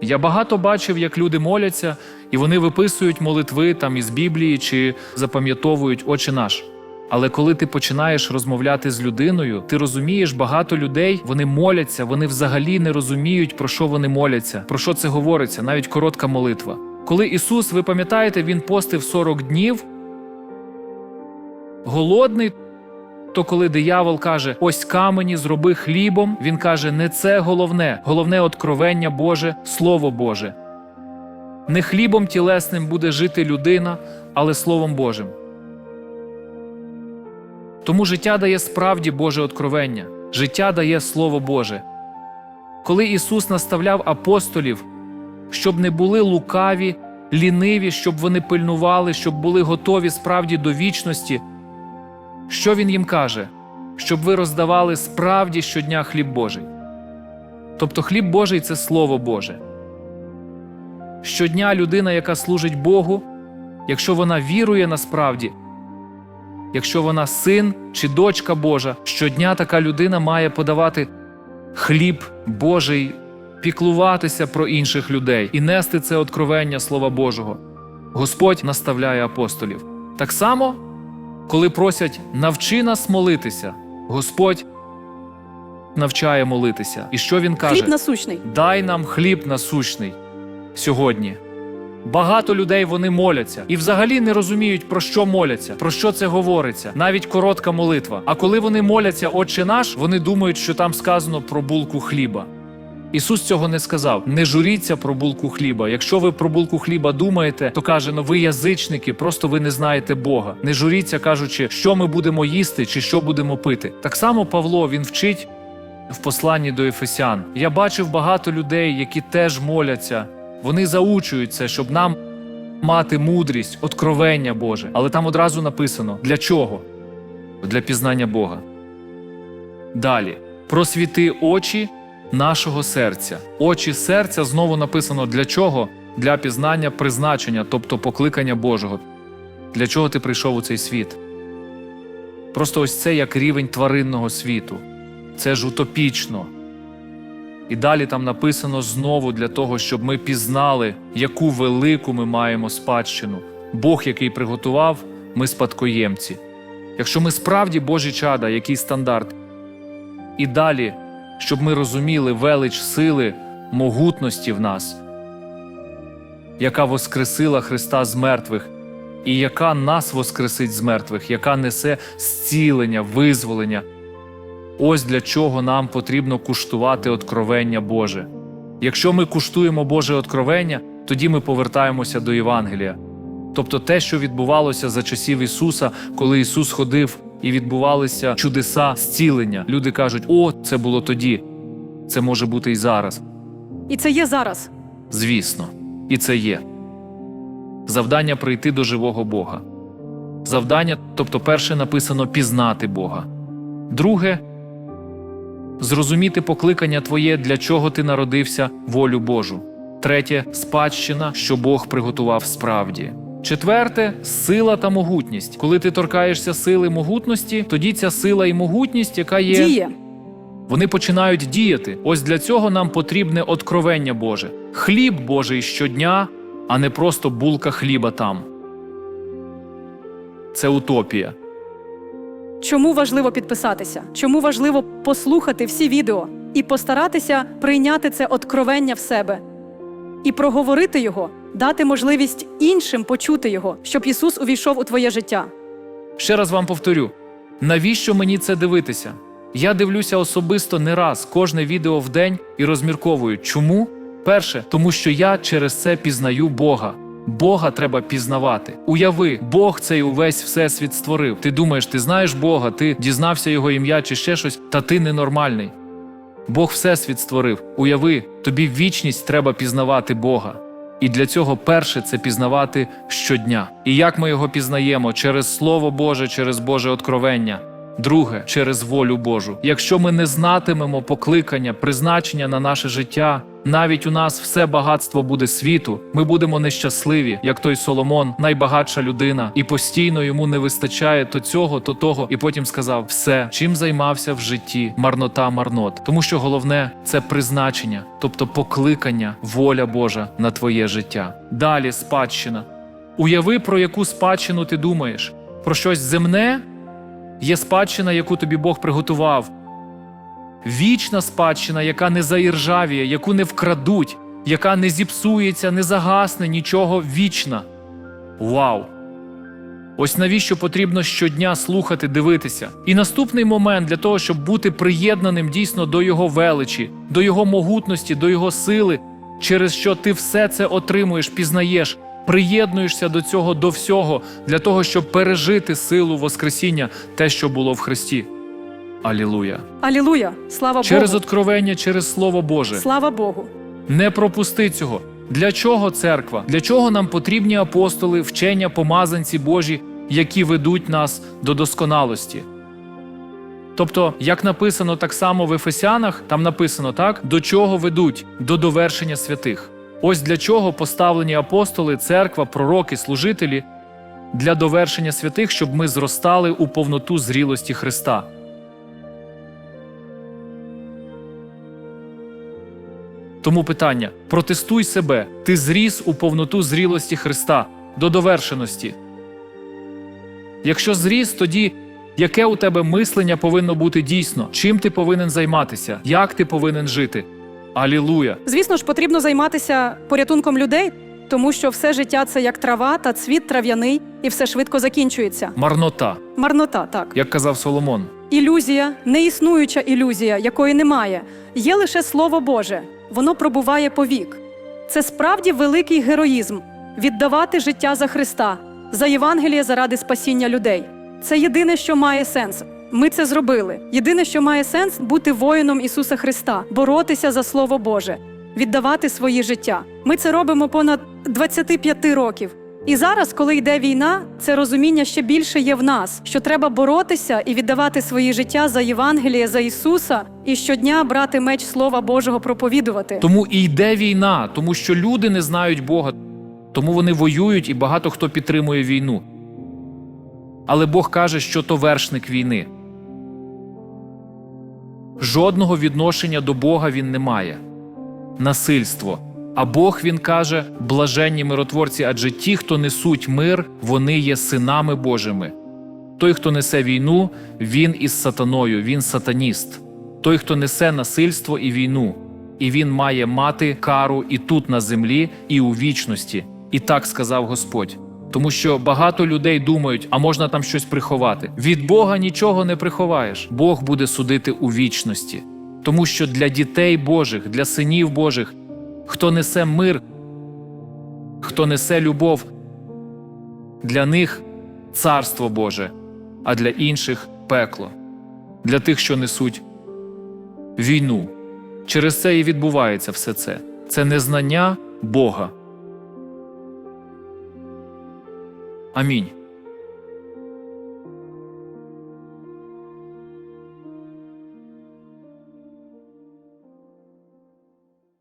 Я багато бачив, як люди моляться, і вони виписують молитви там із Біблії чи запам'ятовують Отче наш. Але коли ти починаєш розмовляти з людиною, ти розумієш, багато людей вони моляться, вони взагалі не розуміють, про що вони моляться, про що це говориться, навіть коротка молитва. Коли Ісус, ви пам'ятаєте, Він постив 40 днів, голодний, то коли диявол каже, ось камені зроби хлібом, він каже, не це головне, головне откровення Боже, Слово Боже. Не хлібом тілесним буде жити людина, але Словом Божим. Тому життя дає справді Боже откровення, життя дає Слово Боже. Коли Ісус наставляв апостолів, щоб не були лукаві, ліниві, щоб вони пильнували, щоб були готові справді до вічності, що Він їм каже? Щоб ви роздавали справді щодня хліб Божий. Тобто хліб Божий це Слово Боже. Щодня людина, яка служить Богу, якщо вона вірує насправді, якщо вона син чи дочка Божа, щодня така людина має подавати хліб Божий, піклуватися про інших людей і нести це откровення Слова Божого. Господь наставляє апостолів. Так само, коли просять навчи нас молитися, Господь навчає молитися. І що він каже? Хліб насущний. Дай нам хліб насущний сьогодні. Багато людей вони моляться і взагалі не розуміють, про що моляться, про що це говориться, навіть коротка молитва. А коли вони моляться, Отче наш, вони думають, що там сказано про булку хліба. Ісус цього не сказав. Не журіться про булку хліба. Якщо ви про булку хліба думаєте, то каже, ну ви язичники, просто ви не знаєте Бога. Не журіться, кажучи, що ми будемо їсти чи що будемо пити. Так само Павло він вчить в посланні до Ефесян. Я бачив багато людей, які теж моляться. Вони заучують це, щоб нам мати мудрість, откровення Боже. Але там одразу написано для чого? Для пізнання Бога. Далі просвіти очі нашого серця. Очі серця знову написано для чого? Для пізнання призначення, тобто покликання Божого. Для чого ти прийшов у цей світ? Просто ось це як рівень тваринного світу. Це ж утопічно. І далі там написано знову для того, щоб ми пізнали, яку велику ми маємо спадщину. Бог, який приготував, ми спадкоємці. Якщо ми справді Божі чада, який стандарт? І далі, щоб ми розуміли велич сили, могутності в нас, яка воскресила Христа з мертвих, і яка нас воскресить з мертвих, яка несе зцілення, визволення. Ось для чого нам потрібно куштувати откровення Боже. Якщо ми куштуємо Боже откровення, тоді ми повертаємося до Євангелія. Тобто те, що відбувалося за часів Ісуса, коли Ісус ходив і відбувалися чудеса зцілення. Люди кажуть, о, це було тоді. Це може бути і зараз. І це є зараз. Звісно, і це є. Завдання прийти до живого Бога. Завдання, тобто, перше написано пізнати Бога. Друге зрозуміти покликання твоє, для чого ти народився, волю Божу. Третє спадщина, що Бог приготував справді. Четверте сила та могутність. Коли ти торкаєшся сили могутності, тоді ця сила і могутність, яка є Діє. вони починають діяти. Ось для цього нам потрібне откровення Боже, хліб Божий щодня, а не просто булка хліба там. Це утопія. Чому важливо підписатися? Чому важливо послухати всі відео і постаратися прийняти це откровення в себе і проговорити його, дати можливість іншим почути його, щоб Ісус увійшов у твоє життя. Ще раз вам повторю: навіщо мені це дивитися? Я дивлюся особисто не раз кожне відео в день і розмірковую. Чому? Перше, тому що я через це пізнаю Бога. Бога треба пізнавати. Уяви, Бог цей увесь всесвіт створив. Ти думаєш, ти знаєш Бога, ти дізнався його ім'я чи ще щось, та ти ненормальний. Бог всесвіт створив. Уяви, тобі вічність треба пізнавати Бога. І для цього перше це пізнавати щодня. І як ми його пізнаємо? Через Слово Боже, через Боже откровення. Друге, через волю Божу. Якщо ми не знатимемо покликання, призначення на наше життя, навіть у нас все багатство буде світу, ми будемо нещасливі, як той Соломон, найбагатша людина, і постійно йому не вистачає то цього, то того. І потім сказав: все, чим займався в житті, марнота марнот. Тому що головне це призначення, тобто покликання, воля Божа на твоє життя. Далі спадщина. Уяви, про яку спадщину ти думаєш, про щось земне. Є спадщина, яку тобі Бог приготував. Вічна спадщина, яка не заіржавіє, яку не вкрадуть, яка не зіпсується, не загасне, нічого вічна. Вау! Ось навіщо потрібно щодня слухати, дивитися. І наступний момент для того, щоб бути приєднаним дійсно до його величі, до його могутності, до його сили, через що ти все це отримуєш, пізнаєш, приєднуєшся до цього, до всього, для того, щоб пережити силу Воскресіння, те, що було в Христі. Алілуя! Алілуя! Слава Через Богу! откровення, через Слово Боже. Слава Богу! Не пропусти цього. Для чого церква? Для чого нам потрібні апостоли, вчення, помазанці Божі, які ведуть нас до досконалості? Тобто, як написано так само в Ефесянах, там написано так, до чого ведуть? До довершення святих. Ось для чого поставлені апостоли, церква, пророки, служителі для довершення святих, щоб ми зростали у повноту зрілості Христа. Тому питання: протестуй себе, ти зріс у повноту зрілості Христа до довершеності. Якщо зріс, тоді яке у тебе мислення повинно бути дійсно? Чим ти повинен займатися? Як ти повинен жити? Алілуя! Звісно ж, потрібно займатися порятунком людей, тому що все життя це як трава та цвіт трав'яний, і все швидко закінчується. Марнота, Марнота, так. як казав Соломон. Ілюзія, неіснуюча ілюзія, якої немає. Є лише Слово Боже, воно пробуває повік. Це справді великий героїзм віддавати життя за Христа, за Євангеліє заради спасіння людей. Це єдине, що має сенс. Ми це зробили. Єдине, що має сенс, бути воїном Ісуса Христа, боротися за Слово Боже, віддавати свої життя. Ми це робимо понад 25 років. І зараз, коли йде війна, це розуміння ще більше є в нас, що треба боротися і віддавати свої життя за Євангеліє, за Ісуса, і щодня брати меч Слова Божого проповідувати. Тому і йде війна, тому що люди не знають Бога, тому вони воюють і багато хто підтримує війну. Але Бог каже, що то вершник війни. Жодного відношення до Бога він не має. Насильство. А Бог він каже: блаженні миротворці, адже ті, хто несуть мир, вони є синами Божими. Той, хто несе війну, він із сатаною, він сатаніст. Той, хто несе насильство і війну, і він має мати кару і тут на землі, і у вічності. І так сказав Господь. Тому що багато людей думають, а можна там щось приховати. Від Бога нічого не приховаєш. Бог буде судити у вічності. Тому що для дітей Божих, для синів Божих, хто несе мир, хто несе любов, для них царство Боже, а для інших пекло, для тих, що несуть війну. Через це і відбувається все це. Це незнання Бога. Амінь.